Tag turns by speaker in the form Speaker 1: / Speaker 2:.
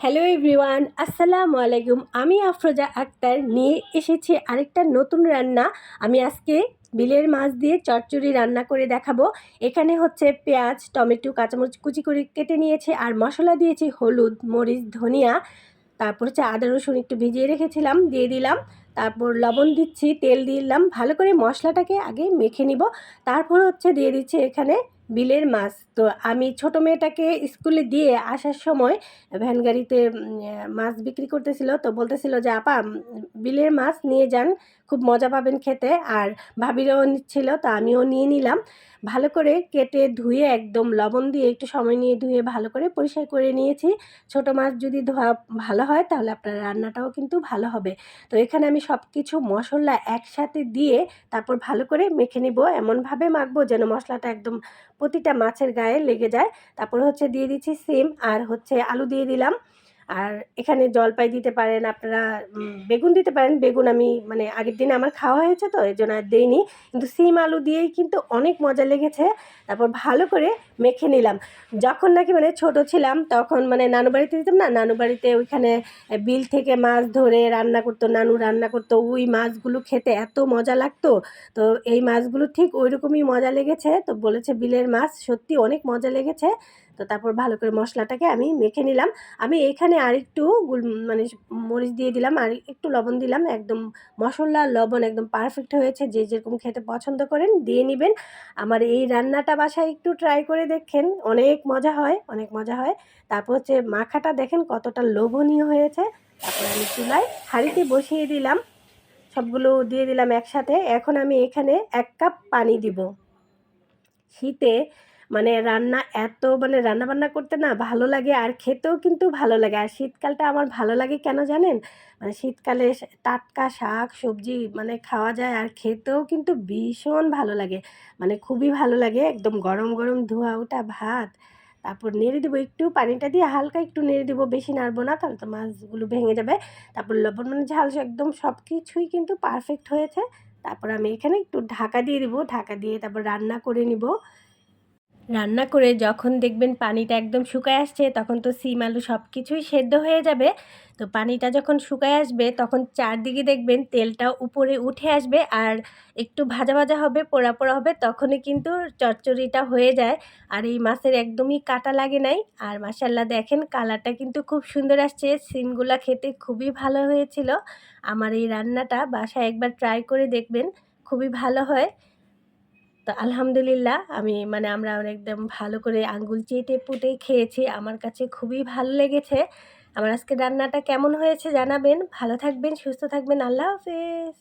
Speaker 1: Hello everyone, আসসালামু আলাইকুম। আমি আফরোজা আক্তার। নিয়ে এসেছি আরেকটা নতুন রান্না। আমি আজকে বিলের মাছ দিয়ে চচ্চড়ি রান্না করে দেখাবো। এখানে হচ্ছে পেঁয়াজ, টমেটো, কাঁচামরিচ কুচি করে কেটে নিয়েছি আর মশলা দিয়েছি হলুদ, মরিচ, ধনিয়া। তারপর হচ্ছে আদা, রসুন একটু ভিজিয়ে রেখেছিলাম, দিয়ে দিলাম। তারপর লবণ দিচ্ছি, তেল দিলাম। ভালো করে মশলাটাকে আগে মেখে নিব। তারপর হচ্ছে দিয়ে দিচ্ছি এখানে বিলের মাছ। তো আমি ছোট মেয়েটাকে স্কুলে দিয়ে আসার সময় ভ্যান গাড়িতে মাছ বিক্রি করতেছিল। তো বলতেছিল যে, আপা বিলের মাছ নিয়ে যান, খুব মজা পাবেন খেতে। আর ভাবিরাও নিচ্ছিল, তো আমিও নিয়ে নিলাম। ভালো করে কেটে ধুয়ে একদম লবণ দিয়ে একটু সময় নিয়ে ধুয়ে ভালো করে পরিষ্কার করে নিয়েছি। ছোট মাছ যদি ধোয়া ভালো হয়, তাহলে আপনার রান্নাটাও কিন্তু ভালো হবে। তো এখানে আমি সব কিছু মশলা একসাথে দিয়ে তারপর ভালো করে মেখে নিব। এমনভাবে মাখবো যেন মশলাটা একদম প্রতিটা মাছের গায়ে লেগে যায়। তারপর হচ্ছে দিয়ে দিচ্ছি সিম আর হচ্ছে আলু দিয়ে দিলাম। আর এখানে জলপাই দিতে পারেন, আপনারা বেগুন দিতে পারেন। বেগুন আমি মানে আগের দিনে আমার খাওয়া হয়েছে তো এই জন্য আর দিইনি। কিন্তু সিম আলু দিয়েই কিন্তু অনেক মজা লেগেছে। তারপর ভালো করে মেখে নিলাম। যখন নাকি মানে ছোট ছিলাম, তখন মানে নানু বাড়িতে দিতাম না, নানু বাড়িতে ওইখানে বিল থেকে মাছ ধরে রান্না করতো, নানু রান্না করতো, ওই মাছগুলো খেতে এত মজা লাগতো। তো এই মাছগুলো ঠিক ওই রকমই মজা লেগেছে, তো বলেছে বিলের মাছ, সত্যি অনেক মজা লেগেছে। তো তারপর ভালো করে মশলাটাকে আমি মেখে নিলাম। আমি এখানে আরেকটু মানে মরিচ দিয়ে দিলাম, আর একটু লবণ দিলাম, একদম মশলা, লবণ একদম পারফেক্ট হয়েছে, যে যেরকম খেতে পছন্দ করেন, দিয়ে নেবেন। আমার এই রান্নাটা বাসায় একটু ট্রাই করে দেখেন, অনেক মজা হয়, অনেক মজা হয়। তারপর হচ্ছে মাখাটা দেখেন কতটা লোভনীয় হয়েছে। তারপর আমি চুলায় হাঁড়িতে বসিয়ে দিলাম, সবগুলো দিয়ে দিলাম একসাথে। এখন আমি এখানে এক কাপ পানি দিব। শীতে মানে রান্না এত মানে রান্না বান্না করতে না ভালো লাগে আর খেতেও কিন্তু ভালো লাগে। আর শীতকালটা আমার ভালো লাগে কেন জানেন? মানে শীতকালে টাটকা শাক, সবজি মানে খাওয়া যায় আর খেতেও কিন্তু ভীষণ ভালো লাগে। মানে খুবই ভালো লাগে, একদম গরম গরম ধোয়া ওটা ভাত, তারপর নেড়ে দেবো একটু পানিটা দিয়ে হালকা একটু নেড়ে দেবো, বেশি নাড়বো না তাহলে তো মাছগুলো ভেঙে যাবে। তারপর লবণ মানে ঝাল একদম সব কিছুই কিন্তু পারফেক্ট হয়েছে। তারপর আমি এখানে একটু ঢাকা দিয়ে দিব, ঢাকা দিয়ে তারপর রান্না করে নিব। রান্না করে যখন দেখবেন পানিটা একদম শুকায় আসছে, তখন তো সিম, আলু সব কিছুই সেদ্ধ হয়ে যাবে। তো পানিটা যখন শুকায় আসবে, তখন চারদিকে দেখবেন তেলটা উপরে উঠে আসবে আর একটু ভাজা ভাজা হবে, পোড়া পোড়া হবে, তখনই কিন্তু চচ্চড়িটা হয়ে যায়। আর এই মাছের একদমই কাটা লাগে নাই। আর মাসাল্লাহ দেখেন কালারটা কিন্তু খুব সুন্দর আসছে। সিমগুলা খেতে খুবই ভালো হয়েছিল। আমার এই রান্নাটা বাসায় একবার ট্রাই করে দেখবেন, খুবই ভালো হয়। তো আলহামদুলিল্লাহ, আমি মানে আমরা একদম ভালো করে আঙ্গুল চেটে পুটে খেয়েছি, আমার কাছে খুবই ভালো লেগেছে। আমার আজকে রান্নাটা কেমন হয়েছে জানাবেন। ভালো থাকবেন, সুস্থ থাকবেন, আল্লাহ হাফেজ।